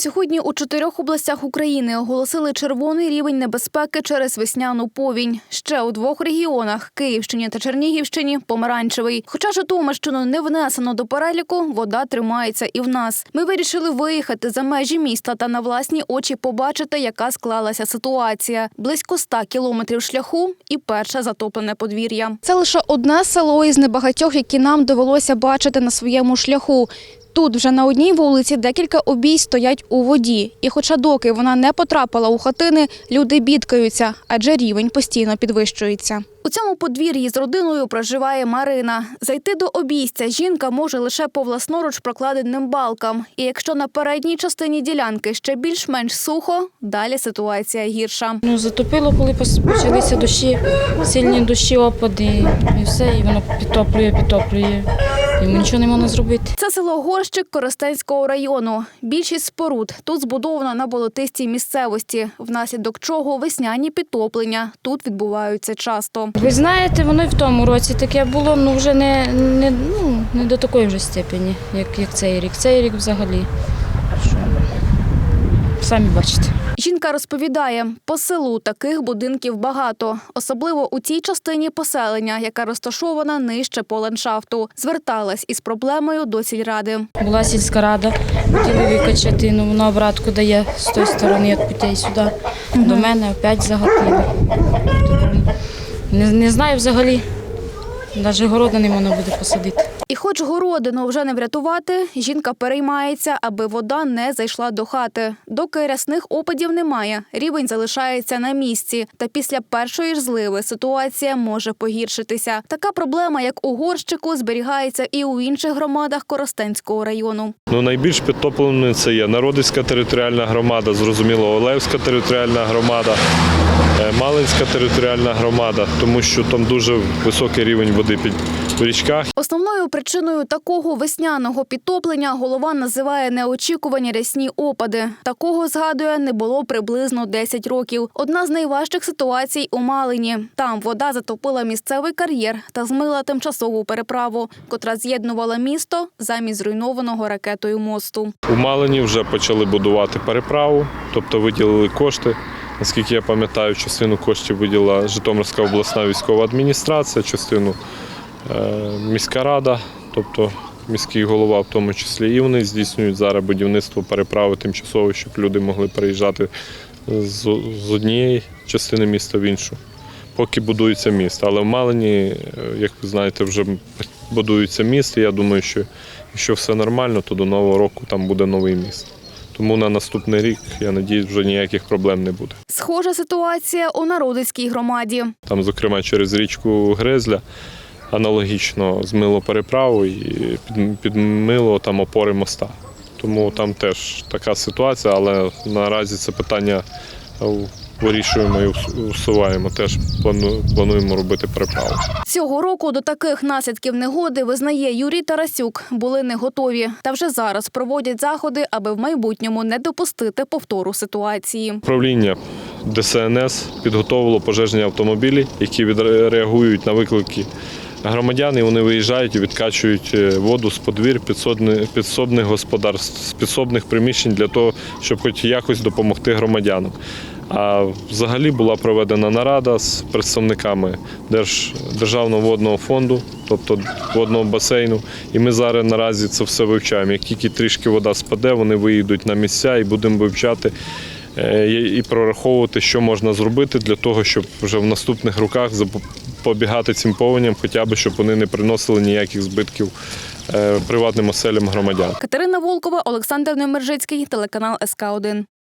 Сьогодні у чотирьох областях України оголосили червоний рівень небезпеки через весняну повінь. Ще у двох регіонах Київщині та Чернігівщині помаранчевий. Хоча Житомирщину не внесено до переліку, вода тримається і в нас. Ми вирішили виїхати за межі міста та на власні очі побачити, яка склалася ситуація. Близько 100 кілометрів шляху і перше затоплене подвір'я. Це лише одне село із небагатьох, які нам довелося бачити на своєму шляху. Тут вже на одній вулиці декілька обій стоять у воді. І хоча доки вона не потрапила у хатини, люди бідкаються, адже рівень постійно підвищується. У цьому подвір'ї з родиною проживає Марина. Зайти до обійстя жінка може лише по власноруч прокладеним балкам. І якщо на передній частині ділянки ще більш-менш сухо, далі ситуація гірша. Ну, затопило, коли почалися дощі, сильні дощі, опади, і все, і воно підтоплює, підтоплює. Йому нічого не можна зробити. Це село Горщик Коростенського району. Більшість споруд тут збудовано на болотистій місцевості, внаслідок чого весняні підтоплення тут відбуваються часто. Ви знаєте, воно і в тому році таке було, ну вже не, не, ну, не до такої вже степені, як, як цей рік. Цей рік взагалі. Що, самі бачите. Жінка розповідає, по селу таких будинків багато, особливо у тій частині поселення, яка розташована нижче по ландшафту. Зверталась із проблемою до сільради. Була сільська рада, хотіли викачати, ну воно обратку дає з тої сторони, від путей сюди. До мене опять загатили. Не, не знаю взагалі. Навіть города не можна буде посадити. І хоч городину вже не врятувати, жінка переймається, аби вода не зайшла до хати. Доки рясних опадів немає, рівень залишається на місці. Та після першої ж зливи ситуація може погіршитися. Така проблема, як у горщику, зберігається і у інших громадах Коростенського району. Ну, найбільш підтопленими це є Народицька територіальна громада, зрозуміло, Олевська територіальна громада, е, Малинська територіальна громада, тому що там дуже високий рівень води під річках. Основною причиною такого весняного підтоплення голова називає неочікувані рясні опади. Такого згадує не було приблизно 10 років. Одна з найважчих ситуацій у Малині. Там вода затопила місцевий кар'єр та змила тимчасову переправу, котра з'єднувала місто замість зруйнованого ракетою мосту. У Малині вже почали будувати переправу, тобто виділили кошти. Наскільки я пам'ятаю, частину коштів виділила Житомирська обласна військова адміністрація, частину е, міська рада, тобто міський голова в тому числі. І вони здійснюють зараз будівництво переправи тимчасово, щоб люди могли переїжджати з, однієї частини міста в іншу. Поки будується міст. Але в Малині, е, як ви знаєте, вже будується міст. Я думаю, що якщо все нормально, то до нового року там буде новий міст. Тому на наступний рік, я надіюсь, вже ніяких проблем не буде. Схожа ситуація у Народицькій громаді. Там, зокрема, через річку Гризля аналогічно змило переправу і під- підмило там опори моста. Тому там теж така ситуація, але наразі це питання вирішуємо і усуваємо. Теж плануємо робити переправу. Цього року до таких наслідків негоди визнає Юрій Тарасюк. Були не готові. Та вже зараз проводять заходи, аби в майбутньому не допустити повтору ситуації. Управління ДСНС підготовило пожежні автомобілі, які відреагують на виклики громадян. І вони виїжджають і відкачують е, воду з подвір підсобних господарств, з підсобних приміщень для того, щоб хоч якось допомогти громадянам. А взагалі була проведена нарада з представниками Держ, Державного водного фонду, тобто водного басейну. І ми зараз наразі це все вивчаємо. Як тільки трішки вода спаде, вони виїдуть на місця і будемо вивчати і і прораховувати, що можна зробити для того, щоб вже в наступних роках запобігати цим повеням, хоча б щоб вони не приносили ніяких збитків е, приватним оселям громадян. Катерина Волкова, Олександр Немержицький, телеканал СК 1